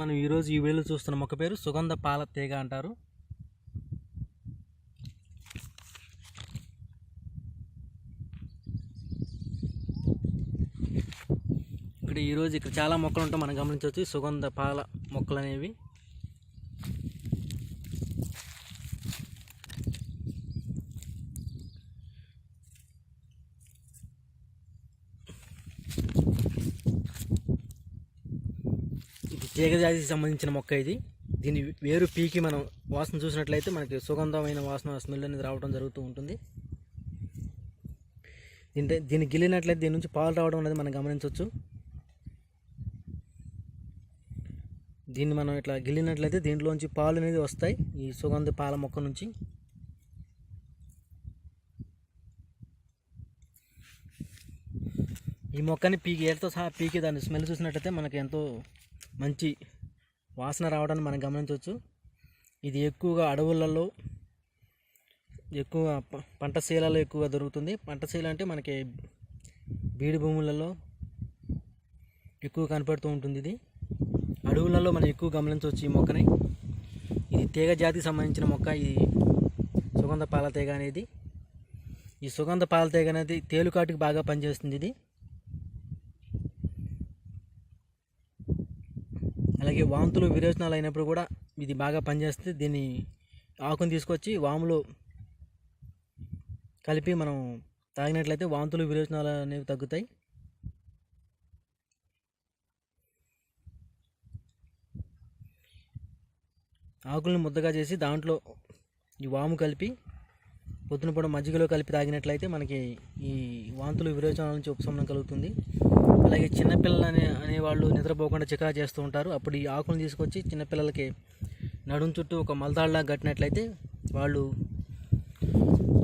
మనం ఈరోజు ఈ వీడియోలో చూస్తున్న. మొక్క పేరు సుగంధ పాల తీగ అంటారు. ఇక్కడ ఈరోజు ఇక్కడ చాలా మొక్కలు ఉంటాయి. మనం గమనించవచ్చు సుగంధ పాల మొక్కలు అనేవి. తీగజాతికి సంబంధించిన మొక్క ఇది. దీని వేరు పీకి మనం వాసన చూసినట్లయితే మనకి సుగంధమైన వాసన స్మెల్ అనేది రావడం జరుగుతూ ఉంటుంది. దీంట్లో దీన్ని గిల్లినట్లయితే దీని నుంచి పాలు రావడం అనేది మనం గమనించవచ్చు. దీన్ని మనం ఇట్లా గిల్లినట్లయితే దీంట్లోంచి పాలు అనేది వస్తాయి ఈ సుగంధ పాల మొక్క నుంచి. ఈ మొక్కని పీకి ఏళ్ళతో సహా పీకి దాని స్మెల్ చూసినట్లయితే మనకి ఎంతో మంచి వాసన రావడాన్ని మనం గమనించవచ్చు. ఇది ఎక్కువగా అడవులలో ఎక్కువ పంట శీలలో ఎక్కువగా దొరుకుతుంది. పంట శీల అంటే మనకి బీడు భూములలో ఎక్కువ కనపడుతూ ఉంటుంది ఇది. అడవులలో మనం ఎక్కువ గమనించవచ్చు ఈ మొక్కని. ఇది తీగ జాతికి సంబంధించిన మొక్క. ఇది సుగంధ పాల తీగ అనేది. ఈ సుగంధ పాల తీగ అనేది తేలుకాటికి బాగా పనిచేస్తుంది ఇది. అలాగే వాంతులు విరేచనాలు అయినప్పుడు కూడా ఇది బాగా పనిచేస్తుంది. దీన్ని ఆకును తీసుకొచ్చి వాములు కలిపి మనం తాగినట్లయితే వాంతులు విరేచనాలు అనేవి తగ్గుతాయి. ఆకుల్ని ముద్దగా చేసి దాంట్లో ఈ వాము కలిపి పొద్దున పొడ మజ్జిగలో కలిపి తాగినట్లయితే మనకి ఈ వాంతులు విరోచనాల నుంచి ఉపశమనం కలుగుతుంది. అలాగే చిన్నపిల్లలు అనే అనేవాళ్ళు నిద్రపోకుండా చికా చేస్తూ ఉంటారు. అప్పుడు ఈ ఆకులను తీసుకొచ్చి చిన్నపిల్లలకి నడుం చుట్టూ ఒక మలతాడులా కట్టినట్లయితే వాళ్ళు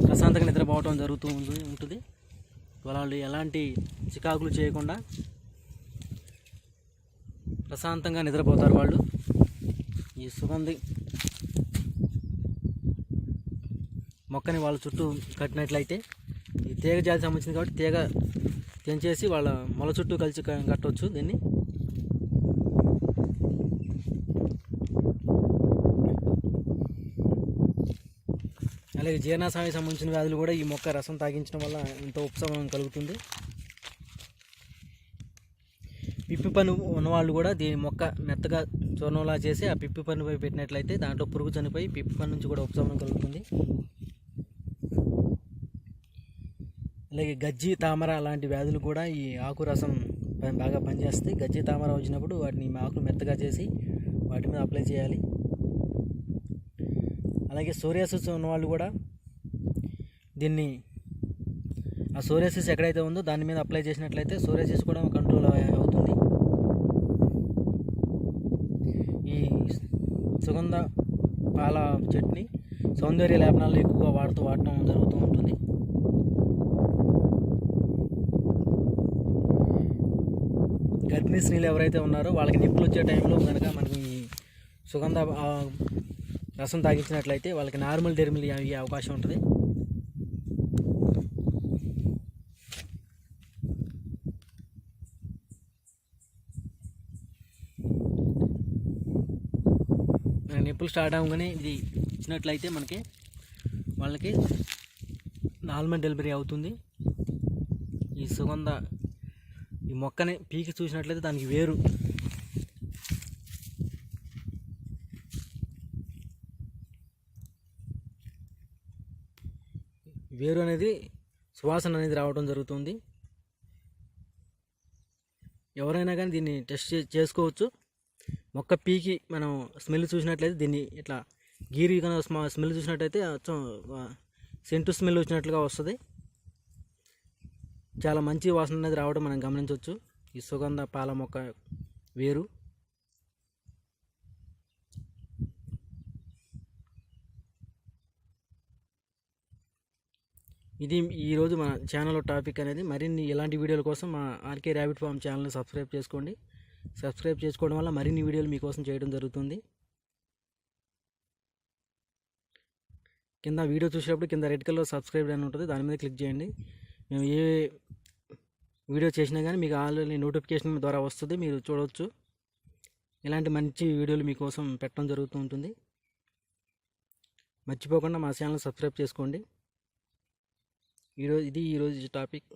ప్రశాంతంగా నిద్రపోవడం జరుగుతూ ఉంది ఉంటుంది. వాళ్ళు ఎలాంటి చికాకులు చేయకుండా ప్రశాంతంగా నిద్రపోతారు వాళ్ళు. ఈ సుగంధి మొక్కని వాళ్ళ చుట్టూ కట్టినట్లయితే ఈ తీగ జాతి సంబంధించింది కాబట్టి తీగ తెంచేసి వాళ్ళ మొల చుట్టూ కలిసి కట్టవచ్చు దీన్ని. అలాగే జీర్ణాశయానికి సంబంధించిన వ్యాధులు కూడా ఈ మొక్క రసం తాగించడం వల్ల ఎంతో ఉపశమనం కలుగుతుంది. పిప్పి పని ఉన్నవాళ్ళు కూడా దీని మొక్క మెత్తగా చూర్ణంలా చేసి ఆ పిప్పి పన్నుపై పెట్టినట్లయితే దాంట్లో పురుగు చనిపోయి పిప్పి పని నుంచి కూడా ఉపశమనం కలుగుతుంది. అలాగే గజ్జి తామర లాంటి వ్యాధులు కూడా ఈ ఆకు రసం బాగా పనిచేస్తాయి. గజ్జి తామర వచ్చినప్పుడు వాటిని ఆకులు మెత్తగా చేసి వాటి మీద అప్లై చేయాలి. అలాగే సోరియాసిస్ ఉన్నవాళ్ళు కూడా దీన్ని ఆ సోరియాసిస్ ఎక్కడైతే ఉందో దాని మీద అప్లై చేసినట్లయితే సోరియాసిస్ కూడా కంట్రోల్ అవుతుంది. ఈ సుగంధ పాల చట్నీ సౌందర్య లేపనాలు ఎక్కువగా వాడుతూ వాడటం జరుగుతూ ఉంటుంది. గర్భిణీ స్త్రీలు ఎవరైతే ఉన్నారో వాళ్ళకి నిప్పులు వచ్చే టైంలో కనుక మనకి సుగంధ రసం తాగించినట్లయితే వాళ్ళకి నార్మల్ డెర్మిల్ అయ్యే అవకాశం ఉంటుంది. నిప్పులు స్టార్ట్ అవ్వగానే ఇది ఇచ్చినట్లయితే మనకి వాళ్ళకి నార్మల్ డెలివరీ అవుతుంది. ఈ సుగంధ ఈ మొక్కని పీకి చూసినట్లయితే దానికి వేరు. వేరు అనేది సువాసన అనేది రావడం జరుగుతుంది. ఎవరైనా కానీ దీన్ని టెస్ట్ చే- చేసుకోవచ్చు. మొక్క పీకి మనం స్మెల్ చూసినట్లయితే దీన్ని ఇట్లా గీరి కనుక స్మెల్ చూసినట్టయితే సెంటు స్మెల్ వచ్చినట్లుగా వస్తుంది. చాలా మంచి వాసన అనేది రావడం మనం గమనించవచ్చు. ఈ సుగంధ పాల మొక్క వేరు. ఇది ఈరోజు మన ఛానల్లో టాపిక్ అనేది. మరిన్ని ఇలాంటి వీడియోల కోసం మా ఆర్కే ర్యాబిట్ ఫామ్ ఛానల్ని సబ్స్క్రైబ్ చేసుకోండి. సబ్స్క్రైబ్ చేసుకోవడం వల్ల మరిన్ని వీడియోలు మీకోసం చేయడం జరుగుతుంది. కింద వీడియో చూసేటప్పుడు కింద రెడ్ కలర్ సబ్స్క్రైబ్ అని ఉంటుంది. దాని మీద క్లిక్ చేయండి. మేము ఏ వీడియో చేసినా కానీ మీకు ఆల్రెడీ నోటిఫికేషన్ ద్వారా వస్తుంది మీరు చూడవచ్చు ఇలాంటి మంచి వీడియోలు మీకోసం పెట్టడం జరుగుతూ ఉంటుంది. మర్చిపోకుండా మా ఛానల్ సబ్స్క్రైబ్ చేసుకోండి. ఈరోజు ఇది ఈరోజు టాపిక్.